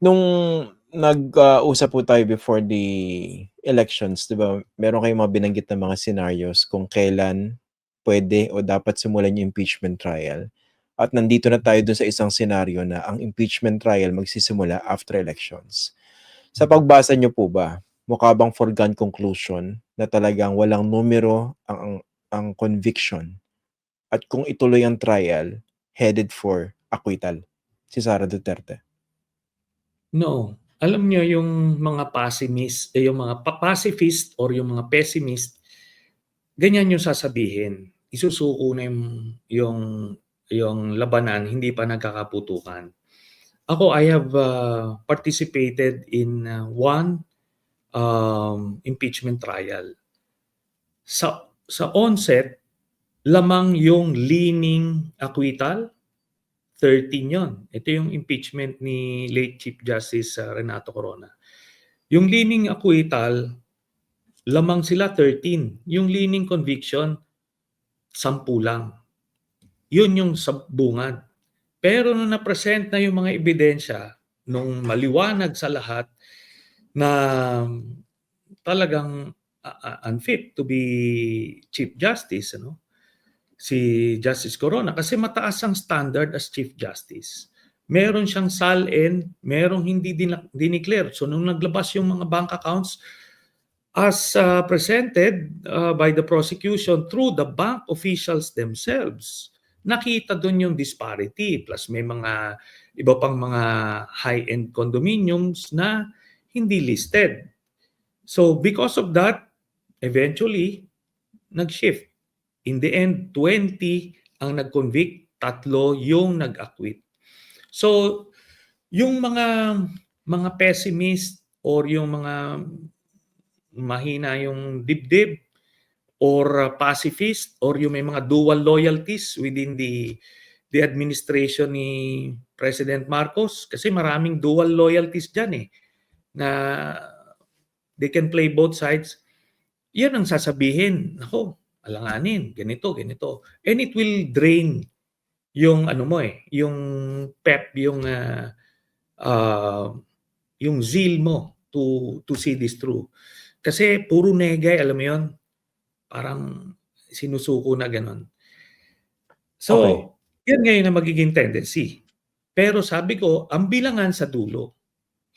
Nung nag ah, usap po tayo before the elections, 'di ba, meron kayong mga binanggit na mga scenarios kung kailan puwede o dapat simulan yung impeachment trial at nandito na tayo dun sa isang senaryo na ang impeachment trial magsisimula after elections. Sa pagbasa niyo po ba, mukha bang foregone conclusion na talagang walang numero ang ang ang conviction at kung ituloy ang trial, headed for acquittal si Sara Duterte? No. Alam niyo yung mga pessimist eh, yung mga pa pacifist or yung mga pessimist, ganyan yung sasabihin. Isusuko na yung yung yung labanan, hindi pa nagkakaputukan. Ako, I have, uh, participated in, uh, one, um, impeachment trial. Sa sa onset, lamang yung leaning acquittal, 13 yun. Ito yung impeachment ni late Chief Justice, uh, Renato Corona. Yung leaning acquittal, lamang sila 13. Yung leaning conviction, 10 lang. Yun yung sabungan. Pero nung na-present na yung mga ebidensya, nung maliwanag sa lahat na talagang uh, uh, unfit to be Chief Justice, ano? Si Justice Corona kasi mataas ang standard as Chief Justice. Meron siyang SALN, merong hindi din dineclare. So nung naglabas yung mga bank accounts as uh, presented uh, by the prosecution through the bank officials themselves, nakita doon yung disparity plus may mga iba pang mga high-end condominiums na hindi listed. So because of that, eventually nag-shift. In the end, 20 ang nag-convict, tatlo yung nag-acquit. So yung mga mga pessimist or yung mga mahina yung dibdib or uh, pacifist or yung may mga dual loyalties within the the administration ni President Marcos kasi maraming dual loyalties diyan eh na they can play both sides. Yan ang sasabihin. Nako, alanganin, ganito, ganito. And it will drain yung ano mo eh, yung pep, yung uh, uh, yung zeal mo to to see this through. Kasi puro negay, alam mo 'yon, parang sinusuko na gano'n. So, okay. yan ngayon ang magiging tendency. Pero sabi ko, ang bilangan sa dulo,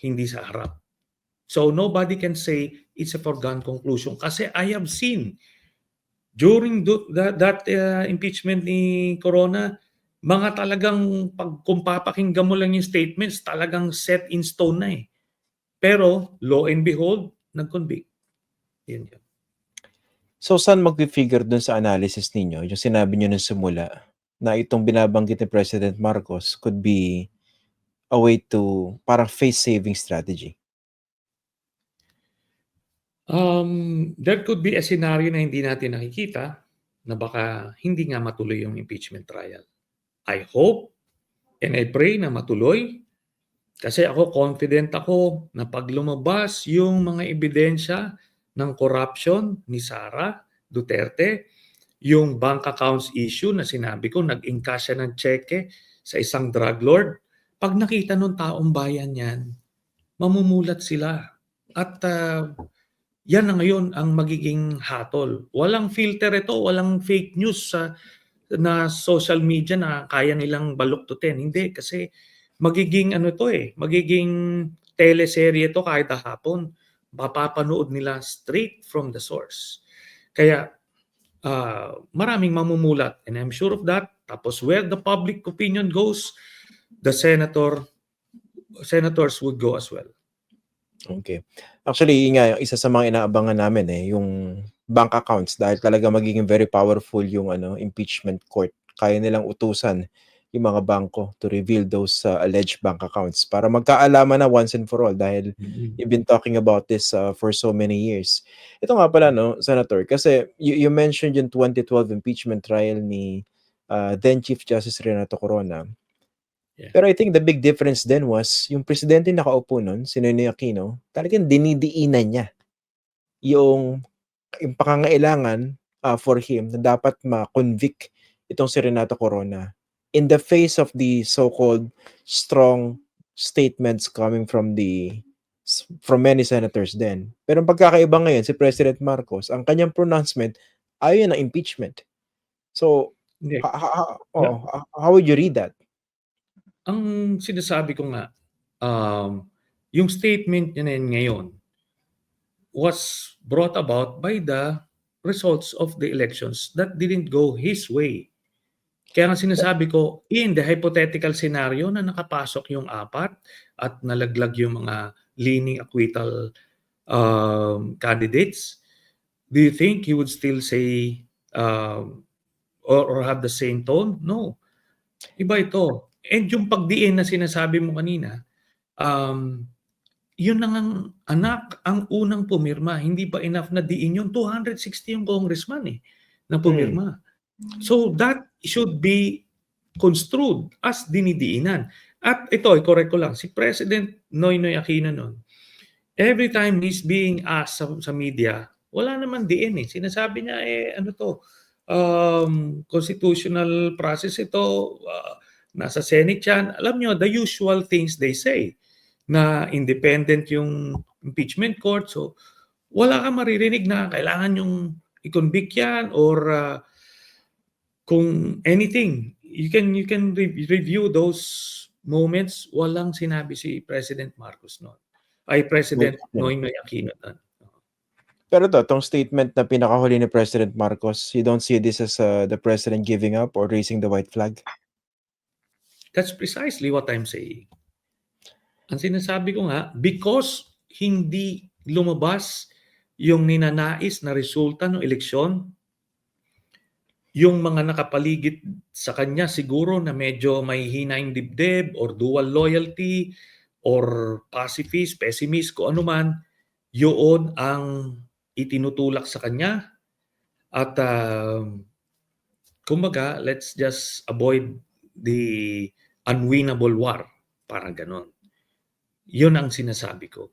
hindi sa harap. So nobody can say it's a foregone conclusion kasi I have seen during do, that, that uh, impeachment ni Corona, mga talagang pag kung papakinggan mo lang yung statements, talagang set in stone na eh. Pero law and behold, nag-convict. Yun yun. So saan magfi-figure dun sa analysis ninyo, yung sinabi niyo nung simula, na itong binabanggit ni President Marcos could be a way to parang face-saving strategy? Um, there could be a scenario na hindi natin nakikita na baka hindi nga matuloy yung impeachment trial. I hope and I pray na matuloy kasi ako confident ako na pag lumabas yung mga ebidensya ng corruption ni Sara Duterte, yung bank accounts issue na sinabi ko, nag-encash siya ng cheque sa isang drug lord. Pag nakita ng taong bayan yan, mamumulat sila. At uh, yan na ngayon ang magiging hatol. Walang filter ito, walang fake news sa na social media na kaya nilang baluktutin. Hindi, kasi magiging ano to eh, magiging teleserye to kahit hapon mapapanood nila straight from the source. Kaya uh, maraming mamumulat and I'm sure of that. Tapos where the public opinion goes, the senator senators would go as well. Okay. Actually, nga isa sa mga inaabangan namin eh yung bank accounts dahil talaga magiging very powerful yung ano impeachment court. Kaya nilang utusan yung mga bangko to reveal those uh, alleged bank accounts para magkaalaman na once and for all dahil mm-hmm. you've been talking about this uh, for so many years. Ito nga pala no, Senator, kasi you, you mentioned yung 2012 impeachment trial ni uh, then Chief Justice Renato Corona. Yeah. Pero I think the big difference then was yung presidente nakaupo nun, si Noynoy Aquino, talagang dinidiinan niya yung, yung pangangailangan uh, for him na dapat ma-convict itong si Renato Corona in the face of the so-called strong statements coming from the from many senators din. Pero ang pagkakaiba ngayon si President Marcos, ang kanyang pronouncement ayaw na impeachment. So, Hindi. ha, ha, oh, ha- how would you read that? Ang sinasabi ko nga, um, yung statement niya ngayon was brought about by the results of the elections that didn't go his way. Kaya nga sinasabi ko, in the hypothetical scenario na nakapasok yung apat at nalaglag yung mga leaning acquittal um, candidates, do you think he would still say um, or, or have the same tone? No. Iba ito. And yung pagdiin na sinasabi mo kanina, um, yun lang ang anak, ang unang pumirma. Hindi pa enough na diin yung 260 yung congressman eh, na pumirma. So that should be construed as dinidiinan. At ito, i-correct ko lang, si President Noynoy Aquino noon, every time he's being asked sa, sa media, wala naman diin eh. Sinasabi niya eh, ano to, um, constitutional process ito, uh, nasa Senate yan. Alam nyo, the usual things they say na independent yung impeachment court. So, wala kang maririnig na kailangan yung i-convict yan or uh, kung anything. You can you can re- review those moments. Walang sinabi si President Marcos noon. Ay, President yeah. Noynoy Aquino noon. Pero to, tong statement na pinakahuli ni President Marcos, you don't see this as uh, the president giving up or raising the white flag? That's precisely what I'm saying. Ang sinasabi ko nga, because hindi lumabas yung ninanais na resulta ng eleksyon, yung mga nakapaligid sa kanya siguro na medyo may hinaing dibdib or dual loyalty or pacifist, pessimist, kung ano man, yun ang itinutulak sa kanya. At um, kumbaga, let's just avoid the unwinnable war. Parang ganon. Yun ang sinasabi ko.